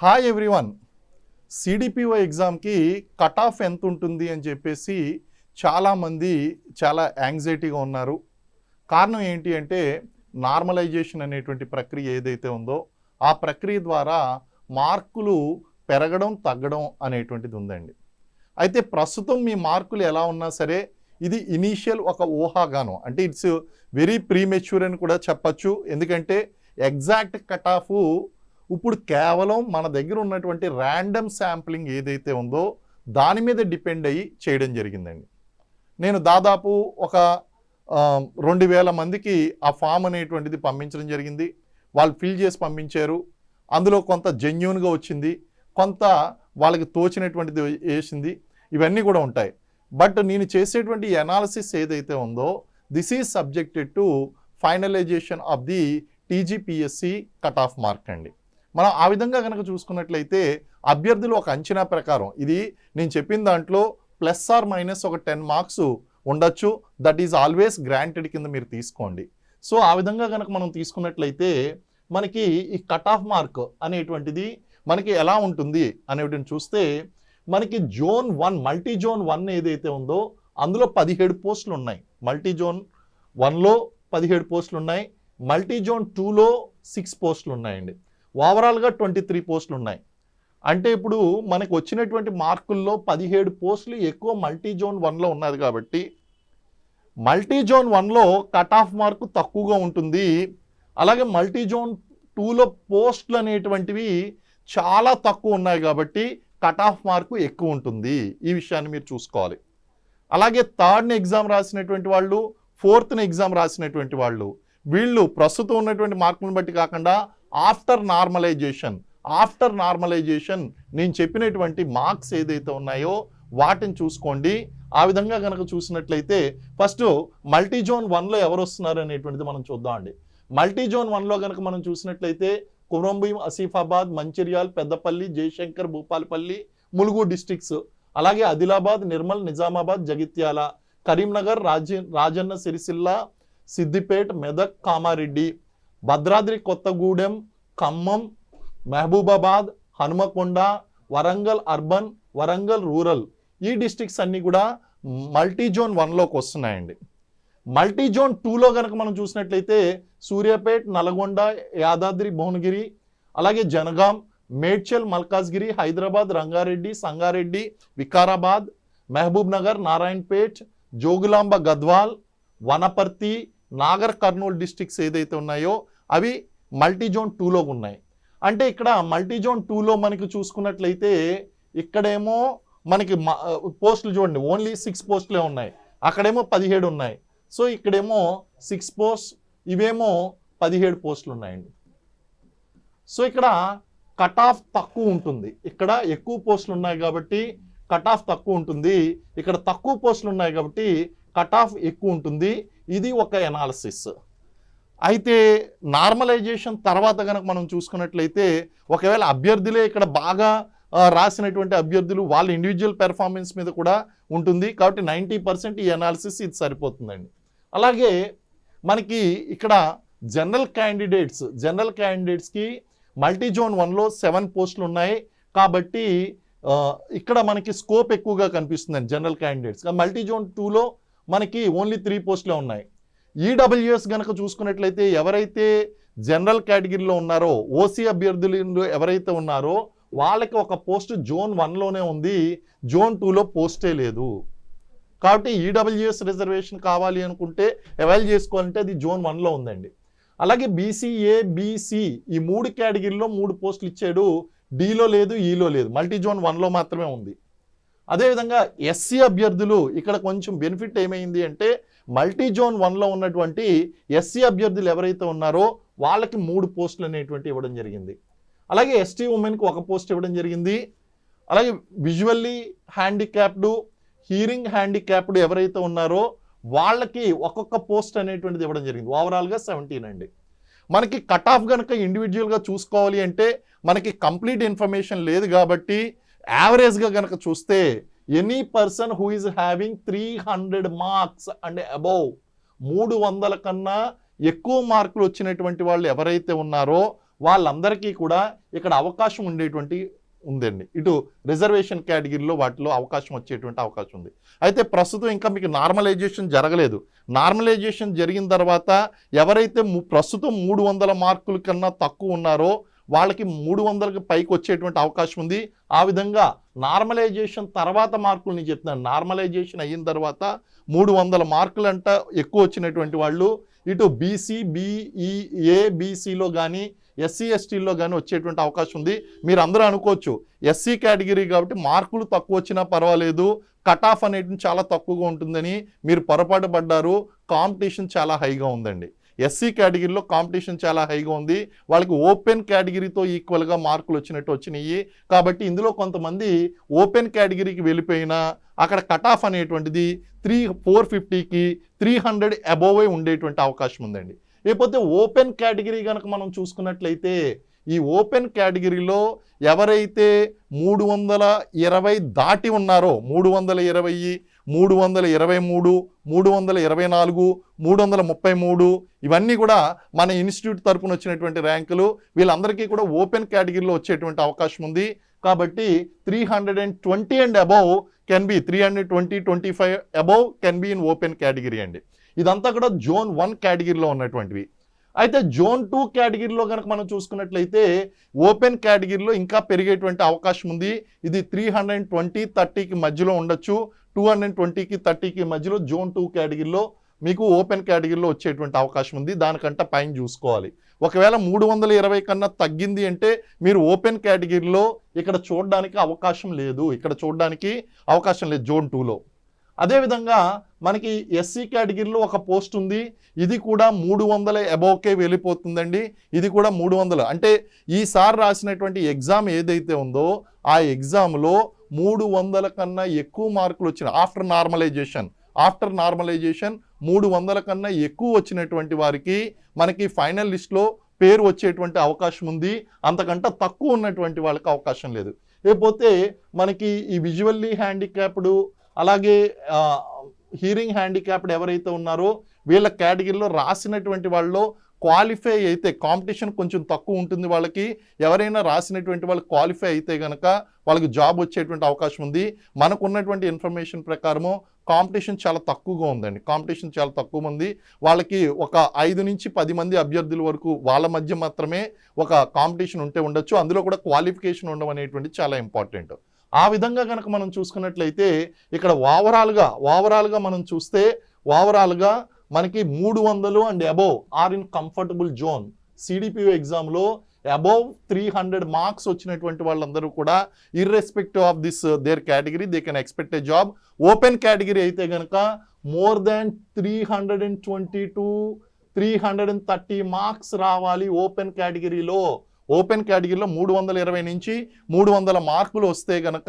Hi everyone. CDPO ఎగ్జామ్కి cut off ఎంత ఉంటుంది అని చెప్పేసి చాలామంది చాలా యాంగ్జైటీగా ఉన్నారు. కారణం ఏంటి అంటే నార్మలైజేషన్ అనేటువంటి ప్రక్రియ ఏదైతే ఉందో ఆ ప్రక్రియ ద్వారా మార్కులు పెరగడం తగ్గడం అనేటువంటిది ఉందండి. అయితే ప్రస్తుతం మీ మార్కులు ఎలా ఉన్నా సరే ఇది ఇనీషియల్ ఒక ఊహాగానం. అంటే ఇట్స్ వెరీ ప్రీమెచ్యూర్ అని కూడా చెప్పచ్చు. ఎందుకంటే ఎగ్జాక్ట్ కట్ ఆఫ్ ఇప్పుడు కేవలం మన దగ్గర ఉన్నటువంటి ర్యాండమ్ శాంప్లింగ్ ఏదైతే ఉందో దాని మీద డిపెండ్ అయ్యి చేయడం జరిగిందండి. నేను దాదాపు ఒక రెండు వేల మందికి ఆ ఫామ్ అనేటువంటిది పంపించడం జరిగింది. వాళ్ళు ఫిల్ చేసి పంపించారు. అందులో కొంత జెన్యున్గా వచ్చింది. కొంత వాళ్ళకి తోచినటువంటిది వేసింది. ఇవన్నీ కూడా ఉంటాయి. బట్ నేను చేసేటువంటి ఎనాలిసిస్ ఏదైతే ఉందో this is subjected to finalisation of the TGPSC cut off mark అండి. మనం ఆ విధంగా కనుక చూసుకున్నట్లయితే అభ్యర్థులు ఒక అంచనా ప్రకారం ఇది నేను చెప్పిన దాంట్లో ప్లస్ ఆర్ మైనస్ ఒక టెన్ మార్క్స్ ఉండొచ్చు. దట్ ఈజ్ ఆల్వేస్ గ్రాంటెడ్ కింద మీరు తీసుకోండి. సో ఆ విధంగా కనుక మనం తీసుకున్నట్లయితే మనకి ఈ కట్ ఆఫ్ మార్క్ అనేటువంటిది మనకి ఎలా ఉంటుంది అనేటువంటి చూస్తే మనకి zone one multi zone one ఏదైతే ఉందో అందులో పదిహేడు పోస్టులు ఉన్నాయి. మల్టీ జోన్ వన్లో పదిహేడు పోస్టులు ఉన్నాయి. మల్టీ జోన్ టూలో సిక్స్ పోస్టులు ఉన్నాయండి. ఓవరాల్గా ట్వంటీ త్రీ పోస్టులు ఉన్నాయి. అంటే ఇప్పుడు మనకు వచ్చినటువంటి మార్కుల్లో పదిహేడు పోస్టులు ఎక్కువ మల్టీ జోన్ వన్లో ఉన్నది కాబట్టి మల్టీ జోన్ వన్లో కట్ ఆఫ్ మార్కు తక్కువగా ఉంటుంది. అలాగే మల్టీ జోన్ టూలో పోస్టులు అనేటువంటివి చాలా తక్కువ ఉన్నాయి కాబట్టి కట్ ఆఫ్ మార్కు ఎక్కువ ఉంటుంది. ఈ విషయాన్ని మీరు చూసుకోవాలి. అలాగే థర్డ్ని ఎగ్జామ్ రాసినటువంటి వాళ్ళు ఫోర్త్ని ఎగ్జామ్ రాసినటువంటి వాళ్ళు వీళ్ళు ప్రస్తుతం ఉన్నటువంటి మార్కులను బట్టి కాకుండా ఆఫ్టర్ నార్మలైజేషన్ ఆఫ్టర్ నార్మలైజేషన్ నేను చెప్పినటువంటి మార్క్స్ ఏదైతే ఉన్నాయో వాటిని చూసుకోండి. ఆ విధంగా కనుక చూసినట్లయితే ఫస్ట్ మల్టీ జోన్ వన్లో ఎవరు వస్తున్నారు అనేటువంటిది మనం చూద్దాం అండి. మల్టీ జోన్ వన్లో కనుక మనం చూసినట్లయితే కురంభీం ఆసిఫాబాద్ మంచిర్యాల్ పెద్దపల్లి జయశంకర్ భూపాలపల్లి ములుగు డిస్టిక్స్ అలాగే ఆదిలాబాద్ నిర్మల్ నిజామాబాద్ జగిత్యాల కరీంనగర్ రాజ రాజన్న సిరిసిల్ల సిద్దిపేట్ మెదక్ కామారెడ్డి భద్రాద్రి కొత్తగూడెం ఖమ్మం మహబూబాబాద్ హనుమకొండ వరంగల్ అర్బన్ వరంగల్ రూరల్ ఈ డిస్టిక్స్ అన్నీ కూడా మల్టీ జోన్ వన్లోకి వస్తున్నాయండి. మల్టీ జోన్ టూలో కనుక మనం చూసినట్లయితే సూర్యాపేట్ నల్గొండ యాదాద్రి భువనగిరి అలాగే జనగాం మేడ్చల్ మల్కాజ్గిరి హైదరాబాద్ రంగారెడ్డి సంగారెడ్డి వికారాబాద్ మహబూబ్ నగర్ నారాయణపేట్ జోగులాంబ గద్వాల్ వనపర్తి నాగర్ కర్నూలు డిస్ట్రిక్ట్స్ ఏదైతే ఉన్నాయో అవి మల్టీ జోన్ టూలో ఉన్నాయి. అంటే ఇక్కడ మల్టీ జోన్ టూలో మనకి చూసుకున్నట్లయితే ఇక్కడేమో మనకి పోస్టులు చూడండి. ఓన్లీ సిక్స్ పోస్టులే ఉన్నాయి. అక్కడేమో పదిహేడు ఉన్నాయి. సో ఇక్కడేమో సిక్స్ పోస్ట్ ఇవేమో పదిహేడు పోస్టులు ఉన్నాయండి. సో ఇక్కడ కట్ ఆఫ్ తక్కువ ఉంటుంది. ఇక్కడ ఎక్కువ పోస్టులు ఉన్నాయి కాబట్టి కట్ ఆఫ్ తక్కువ ఉంటుంది. ఇక్కడ తక్కువ పోస్టులు ఉన్నాయి కాబట్టి కట్ ఆఫ్ ఎక్కువ ఉంటుంది. ఇది ఒక ఎనాలిసిస్ అయితే నార్మలైజేషన్ తర్వాత కనుక మనం చూసుకున్నట్లయితే ఒకవేళ అభ్యర్థులే ఇక్కడ బాగా రాసినటువంటి అభ్యర్థులు వాళ్ళ ఇండివిజువల్ పెర్ఫార్మెన్స్ మీద కూడా ఉంటుంది. కాబట్టి నైంటీ పర్సెంట్ ఈ అనాలిసిస్ ఇది సరిపోతుందండి. అలాగే మనకి ఇక్కడ జనరల్ క్యాండిడేట్స్ జనరల్ క్యాండిడేట్స్కి మల్టీ జోన్ వన్లో సెవెన్ పోస్టులు ఉన్నాయి. కాబట్టి ఇక్కడ మనకి స్కోప్ ఎక్కువగా కనిపిస్తుందండి జనరల్ క్యాండిడేట్స్ మల్టీ జోన్ టూలో మనకి ఓన్లీ త్రీ పోస్టులే ఉన్నాయి. ఈడబ్ల్యూఎస్ కనుక చూసుకున్నట్లయితే ఎవరైతే జనరల్ కేటగిరీలో ఉన్నారో ఓసీ అభ్యర్థులు ఎవరైతే ఉన్నారో వాళ్ళకి ఒక పోస్ట్ జోన్ వన్లోనే ఉంది. జోన్ టూలో పోస్టే లేదు. కాబట్టి ఈడబ్ల్యూఎస్ రిజర్వేషన్ కావాలి అనుకుంటే అవైల్ చేసుకోవాలంటే అది జోన్ వన్లో ఉందండి. అలాగే బీసీఏ బీసీ ఈ మూడు కేటగిరీలో మూడు పోస్టులు ఇచ్చాడు. డీలో లేదు e ఈలో లేదు. మల్టీ జోన్ వన్లో మాత్రమే ఉంది. అదేవిధంగా ఎస్సీ అభ్యర్థులు ఇక్కడ కొంచెం బెనిఫిట్ ఏమైంది అంటే మల్టీ జోన్ వన్లో ఉన్నటువంటి ఎస్సీ అభ్యర్థులు ఎవరైతే ఉన్నారో వాళ్ళకి మూడు పోస్టులు అనేటువంటి ఇవ్వడం జరిగింది. అలాగే ఎస్టీ ఉమెన్కి ఒక పోస్ట్ ఇవ్వడం జరిగింది. అలాగే విజువల్లీ హ్యాండిక్యాప్డ్ హీరింగ్ హ్యాండిక్యాప్డ్ ఎవరైతే ఉన్నారో వాళ్ళకి ఒక్కొక్క పోస్ట్ అనేటువంటిది ఇవ్వడం జరిగింది. ఓవరాల్గా సెవెంటీన్ అండి. మనకి కట్ ఆఫ్ కనుక ఇండివిజువల్గా చూసుకోవాలి అంటే మనకి కంప్లీట్ ఇన్ఫర్మేషన్ లేదు కాబట్టి యావరేజ్గా కనుక చూస్తే any person who is having three hundred marks and above మూడు వందల కన్నా ఎక్కువ మార్కులు వచ్చినటువంటి వాళ్ళు ఎవరైతే ఉన్నారో వాళ్ళందరికీ కూడా ఇక్కడ అవకాశం ఉండేటువంటి ఉందండి. ఇటు రిజర్వేషన్ కేటగిరీలో వాటిలో అవకాశం వచ్చేటువంటి అవకాశం ఉంది. అయితే ప్రస్తుతం ఇంకా మీకు నార్మలైజేషన్ జరగలేదు. నార్మలైజేషన్ జరిగిన తర్వాత ఎవరైతే ప్రస్తుతం మూడు వందల మార్కుల కన్నా తక్కువ ఉన్నారో వాళ్ళకి మూడు వందలకి పైకి వచ్చేటువంటి అవకాశం ఉంది. ఆ విధంగా నార్మలైజేషన్ తర్వాత మార్కులు నేను చెప్తున్నాను. నార్మలైజేషన్ అయిన తర్వాత మూడు వందల మార్కులు అంట ఎక్కువ వచ్చినటువంటి వాళ్ళు. ఇటు బీసీ బీఈ ఏబీసీలో కానీ ఎస్సీ ఎస్టీలో కానీ వచ్చేటువంటి అవకాశం ఉంది. మీరు అందరూ అనుకోవచ్చు ఎస్సీ కేటగిరీ కాబట్టి మార్కులు తక్కువ వచ్చినా పర్వాలేదు. కట్ ఆఫ్ అనేది చాలా తక్కువగా ఉంటుందని మీరు పొరపాటు పడ్డారు. కాంపిటీషన్ చాలా హైగా ఉందండి. ఎస్సీ కేటగిరీలో కాంపిటీషన్ చాలా హైగా ఉంది. వాళ్ళకి ఓపెన్ కేటగిరీతో ఈక్వల్గా మార్కులు వచ్చినట్టు వచ్చినాయి కాబట్టి ఇందులో కొంతమంది ఓపెన్ కేటగిరీకి వెళ్ళిపోయినా అక్కడ కట్ ఆఫ్ అనేటువంటిది త్రీ ఫోర్ ఫిఫ్టీకి త్రీ హండ్రెడ్ అబోవే ఉండేటువంటి అవకాశం ఉందండి. లేకపోతే ఓపెన్ కేటగిరీ కనుక మనం చూసుకున్నట్లయితే ఈ ఓపెన్ కేటగిరీలో ఎవరైతే మూడు వందల ఇరవై దాటి ఉన్నారో మూడు వందల ఇరవై మూడు వందల ఇరవై మూడు మూడు వందల ఇరవై నాలుగు మూడు వందల ముప్పై మూడు ఇవన్నీ కూడా మన ఇన్స్టిట్యూట్ తరపున వచ్చినటువంటి ర్యాంకులు. వీళ్ళందరికీ కూడా ఓపెన్ కేటగిరీలో వచ్చేటువంటి అవకాశం ఉంది. కాబట్టి three hundred and twenty and above can be three hundred twenty twenty five above can be in open category అండి. ఇదంతా కూడా జోన్ వన్ కేటగిరీలో ఉన్నటువంటివి. అయితే జోన్ టూ కేటగిరీలో కనుక మనం చూసుకున్నట్లయితే ఓపెన్ కేటగిరీలో ఇంకా పెరిగేటువంటి అవకాశం ఉంది. ఇది త్రీ హండ్రెడ్ ట్వంటీ థర్టీకి మధ్యలో ఉండొచ్చు. టూ హండ్రెడ్ ట్వంటీకి థర్టీకి మధ్యలో జోన్ టూ కేటగిరీలో మీకు ఓపెన్ కేటగిరీలో వచ్చేటువంటి అవకాశం ఉంది. దానికంటే పైన చూసుకోవాలి. ఒకవేళ మూడు వందల ఇరవై కన్నా తగ్గింది అంటే మీరు ఓపెన్ కేటగిరీలో ఇక్కడ చూడడానికి అవకాశం లేదు. ఇక్కడ చూడడానికి అవకాశం లేదు జోన్ టూలో. అదేవిధంగా మనకి ఎస్సీ కేటగిరీలో ఒక పోస్ట్ ఉంది. ఇది కూడా మూడు వందల అబోవ్కే వెళ్ళిపోతుందండి. ఇది కూడా మూడు వందలు. అంటే ఈసారి రాసినటువంటి ఎగ్జామ్ ఏదైతే ఉందో ఆ ఎగ్జామ్లో మూడు వందల కన్నా ఎక్కువ మార్కులు వచ్చిన ఆఫ్టర్ నార్మలైజేషన్ ఆఫ్టర్ నార్మలైజేషన్ మూడు వందల కన్నా ఎక్కువ వచ్చినటువంటి వారికి మనకి ఫైనల్ లిస్ట్లో పేరు వచ్చేటువంటి అవకాశం ఉంది. అంతకంటే తక్కువ ఉన్నటువంటి వాళ్ళకి అవకాశం లేదు. లేకపోతే మనకి ఈ విజువల్లీ హ్యాండిక్యాప్డ్ అలాగే హీరింగ్ హ్యాండిక్యాప్డ్ ఎవరైతే ఉన్నారో వీళ్ళ కేటగిరీలో రాసినటువంటి వాళ్ళు క్వాలిఫై అయితే కాంపిటీషన్ కొంచెం తక్కువ ఉంటుంది వాళ్ళకి. ఎవరైనా రాసినటువంటి వాళ్ళు క్వాలిఫై అయితే కనుక వాళ్ళకి జాబ్ వచ్చేటువంటి అవకాశం ఉంది. మనకు ఉన్నటువంటి ఇన్ఫర్మేషన్ ప్రకారము కాంపిటీషన్ చాలా తక్కువగా ఉందండి. కాంపిటీషన్ చాలా తక్కువ ఉంది వాళ్ళకి ఒక ఐదు నుంచి పది మంది అభ్యర్థుల వరకు వాళ్ళ మధ్య మాత్రమే ఒక కాంపిటీషన్ ఉంటే ఉండొచ్చు. అందులో కూడా క్వాలిఫికేషన్ ఉండడం అనేటువంటి చాలా ఇంపార్టెంట్. ఆ విధంగా కనుక మనం చూసుకున్నట్లయితే ఇక్కడ ఓవరాల్గా ఓవరాల్గా మనం చూస్తే ఓవరాల్గా మనకి మూడు వందలు and above are in comfortable zone. CDPO ఎగ్జామ్లో అబోవ్ త్రీ హండ్రెడ్ మార్క్స్ వచ్చినటువంటి వాళ్ళందరూ కూడా irrespective of this their category they can expect a job open category అయితే కనుక more than three hundred and twenty two three hundred and thirty marks రావాలి open కేటగిరీలో open కేటగిరీలో మూడు వందల ఇరవై నుంచి మూడు వందల మార్కులు వస్తే గనక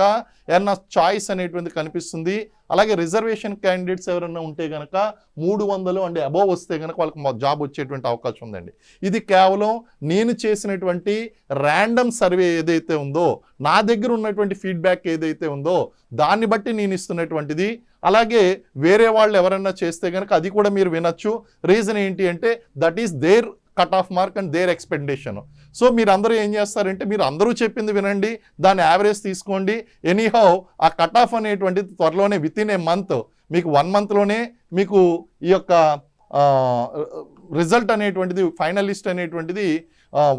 ఏమన్నా చాయిస్ అనేటువంటి కనిపిస్తుంది. అలాగే రిజర్వేషన్ క్యాండిడేట్స్ ఎవరైనా ఉంటే గనక మూడు వందలు అండ్ అబోవ్ వస్తే గనక వాళ్ళకి మా జాబ్ వచ్చేటువంటి అవకాశం ఉందండి. ఇది కేవలం నేను చేసినటువంటి ర్యాండమ్ సర్వే ఏదైతే ఉందో నా దగ్గర ఉన్నటువంటి ఫీడ్బ్యాక్ ఏదైతే ఉందో దాన్ని బట్టి నేను ఇస్తున్నటువంటిది. అలాగే వేరే వాళ్ళు ఎవరైనా చేస్తే కనుక అది కూడా మీరు వినొచ్చు. రీజన్ ఏంటి అంటే that is their cut off mark and their expectation. So మీరు అందరూ ఏం చేస్తారంటే మీరు అందరూ చెప్పింది వినండి దాని యావరేజ్ తీసుకోండి. ఎనీహౌ ఆ కట్ ఆఫ్ అనేటువంటిది త్వరలోనే విత్ ఇన్ ఏ మంత్ మీకు వన్ మంత్లోనే మీకు ఈ యొక్క రిజల్ట్ అనేటువంటిది ఫైనల్ లిస్ట్ అనేటువంటిది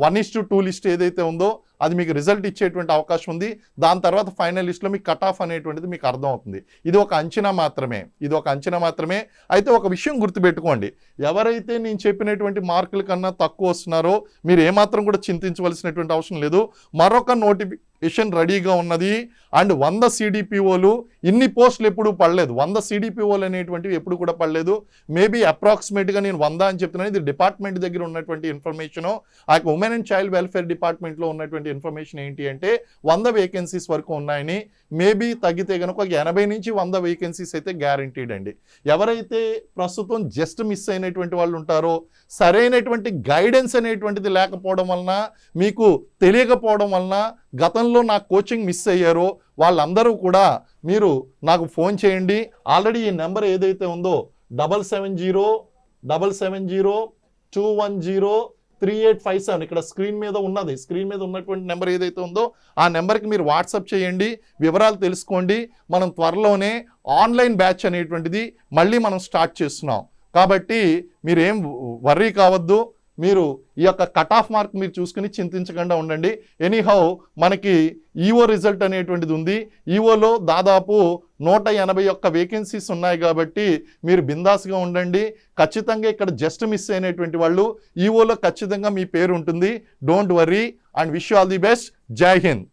one is to two list ఏదైతే ఉందో అది మీకు రిజల్ట్ ఇచ్చేటువంటి అవకాశం ఉంది. దాని తర్వాత ఫైనల్ లిస్ట్లో మీకు కట్ ఆఫ్ అనేటువంటిది మీకు అర్థమవుతుంది. ఇది ఒక అంచనా మాత్రమే. ఇది ఒక అంచనా మాత్రమే. అయితే ఒక విషయం గుర్తుపెట్టుకోండి. ఎవరైతే నేను చెప్పినటువంటి మార్కుల కన్నా తక్కువ వస్తున్నారో మీరు ఏమాత్రం కూడా చింతించవలసినటువంటి అవసరం లేదు. మరొక నోటిఫి మిషన్ రెడీగా ఉన్నది. అండ్ వంద సిడిపిఓలు ఇన్ని పోస్టులు ఎప్పుడు పడలేదు. వంద సిడిపిఓలు అనేటువంటివి ఎప్పుడు కూడా పడలేదు. మేబీ అప్రాక్సిమేట్గా నేను వంద అని చెప్తున్నాను. ఇది డిపార్ట్మెంట్ దగ్గర ఉన్నటువంటి ఇన్ఫర్మేషను ఆ ఉమెన్ అండ్ చైల్డ్ వెల్ఫేర్ డిపార్ట్మెంట్లో ఉన్నటువంటి ఇన్ఫర్మేషన్ ఏంటి అంటే వంద వేకెన్సీస్ వరకు ఉన్నాయని. మేబీ తగ్గితే కనుక ఒక ఎనభై నుంచి వంద వేకెన్సీస్ అయితే గ్యారంటీడ్ అండి. ఎవరైతే ప్రస్తుతం జస్ట్ మిస్ అయినటువంటి వాళ్ళు ఉంటారో సరైనటువంటి గైడెన్స్ అనేటువంటిది లేకపోవడం వలన మీకు తెలియకపోవడం వలన గతంలో నా కోచింగ్ మిస్ అయ్యారో వాళ్ళందరూ కూడా మీరు నాకు ఫోన్ చేయండి. ఆల్రెడీ ఈ నెంబర్ ఏదైతే ఉందో double seven zero double seven zero two one zero three eight five seven ఇక్కడ స్క్రీన్ మీద ఉన్నది. స్క్రీన్ మీద ఉన్నటువంటి నెంబర్ ఏదైతే ఉందో ఆ నెంబర్కి మీరు వాట్సాప్ చేయండి. వివరాలు తెలుసుకోండి. మనం త్వరలోనే ఆన్లైన్ బ్యాచ్ అనేటువంటిది మళ్ళీ మనం స్టార్ట్ చేస్తున్నాం. కాబట్టి మీరేం వర్రీ కావద్దు. మీరు ఈ యొక్క కట్ ఆఫ్ మార్క్ మీరు చూసుకుని చింతించకుండా ఉండండి. ఎనీహౌ మనకి ఈఓ రిజల్ట్ అనేటువంటిది ఉంది. ఈఓలో దాదాపు నూట ఎనభై ఒక్క వేకెన్సీస్ ఉన్నాయి కాబట్టి మీరు బిందాస్గా ఉండండి. ఖచ్చితంగా ఇక్కడ జస్ట్ మిస్ అయినటువంటి వాళ్ళు ఈఓలో ఖచ్చితంగా మీ పేరు ఉంటుంది. Don't worry and wish all the best జై హింద్